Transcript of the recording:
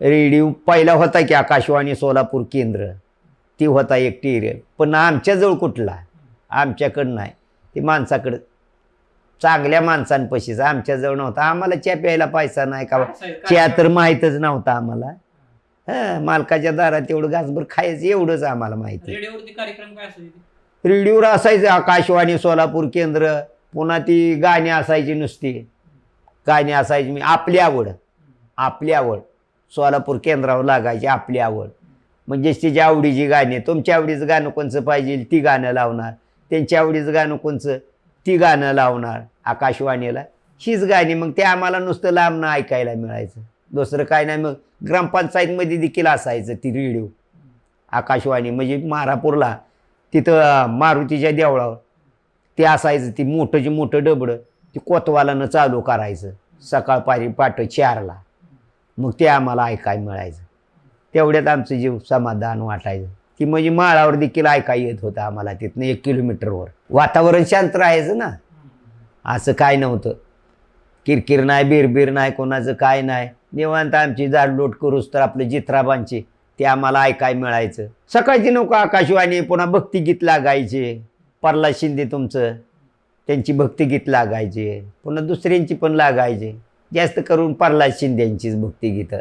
Radio पहिला होता की आकाशवाणी सोलापूर केंद्र. ती होता एक टीर पण आमच्याजवळ कुठला? आमच्याकडं नाही. ती माणसाकडं. चांगल्या माणसांपाशीच. आमच्याजवळ नव्हता. आम्हाला च्या प्यायला पैसा नाही का? च्या तर माहीतच नव्हता आम्हाला. हां मालकाच्या दारात एवढं घासभर खायचं एवढंच आम्हाला माहिती. रेडिओवर असायचं आकाशवाणी सोलापूर केंद्र. पुन्हा ती गाणी असायची नुसती. गाणी असायची मी. आपली आवड. आपली आवड. सोलापूर केंद्रावर लागायची आपली आवड. म्हणजे तिच्या आवडीची गाणी तुमच्या आवडीचं गाणं कोणचं पाहिजे? ती गाणं लावणार. त्यांच्या आवडीचं गाणं कोणचं? ती गाणं लावणार आकाशवाणीला. हीच गाणी मग ते आम्हाला नुसतं लांबनं ऐकायला मिळायचं. दुसरं काय नाही मग ग्रामपंचायतमध्ये देखील असायचं ती रेडिओ. आकाशवाणी म्हणजे मारापूरला तिथं मारुतीच्या देवळावर. ते असायचं ती मोठं जे मोठं डबडं ते कोतवालानं चालू करायचं. सकाळ पारी पाठ चारला. मग ते आम्हाला ऐकाय मिळायचं. तेवढ्यात आमचं जीव समाधान वाटायचं. ती म्हणजे माळावर देखील ऐकाय येत होतं आम्हाला तिथनं एक किलोमीटरवर. वातावरण शांत राहायचं ना. असं काय नव्हतं. किरकिर नाही बिरबीर नाही कोणाचं काय नाही. निवांत आमची जाडलोट करूच तर आपले जित्राबांचे ते आम्हाला ऐकाय मिळायचं. सकाळची नको आकाशवाणी पुन्हा भक्तिगीत लागायचे. परला शिंदे तुमचं. त्यांची भक्तिगीत लागायचे. पुन्हा दुसऱ्यांची पण लागायचे. जास्त करून प्रल्हाद शिंदेंचीच भक्तिगीतं